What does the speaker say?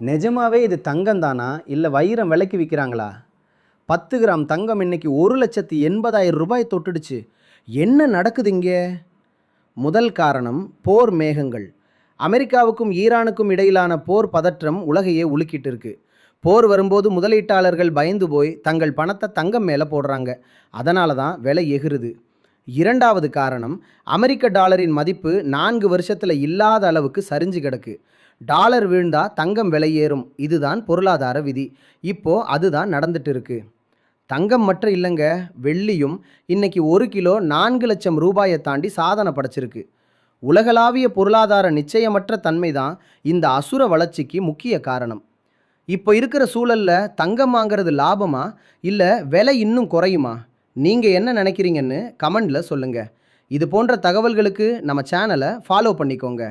நிஜமாவே இது தங்கம் தானா இல்லை வைரம் விலைக்கு விற்கிறாங்களா பத்து கிராம் தங்கம் இன்னைக்கு ஒரு லட்சத்தி எண்பதாயிரம் ரூபாய் தொட்டுடுச்சு. என்ன நடக்குது இங்கே? முதல் காரணம் போர் மேகங்கள். அமெரிக்காவுக்கும் ஈரானுக்கும் இடையிலான போர் பதற்றம் உலகையே உலுக்கிட்டு இருக்கு. போர் வரும்போது முதலீட்டாளர்கள் பயந்து போய் தங்கள் பணத்தை தங்கம் மேலே போடுறாங்க. அதனால தான் விலை எகுறுது இரண்டாவது காரணம் அமெரிக்க டாலரின் மதிப்பு நான்கு வருஷத்தில் இல்லாத அளவுக்கு சரிஞ்சு கிடக்கு. டாலர் விழுந்தா தங்கம் விலை ஏறும். இதுதான் பொருளாதார விதி. இப்போ அதுதான் நடந்துட்டு இருக்கு. தங்கம் மட்டும் இல்லைங்க வெள்ளியும் இன்னைக்கு ஒரு கிலோ நான்கு லட்சம் ரூபாயை தாண்டி சாதனை படைச்சிருக்கு. உலகளாவிய பொருளாதார நிச்சயமற்ற தன்மை தான் இந்த அசுர வளர்ச்சிக்கு முக்கிய காரணம். இப்போ இருக்கிற சூழலில் தங்கம் வாங்குறது லாபமா? இல்லை விலை இன்னும் குறையுமா? நீங்கள் என்ன நினைக்கிறீங்கன்னு கமெண்டில் சொல்லுங்கள் இது போன்ற தகவல்களுக்கு நம்ம சேனலை ஃபாலோ பண்ணிக்கோங்க.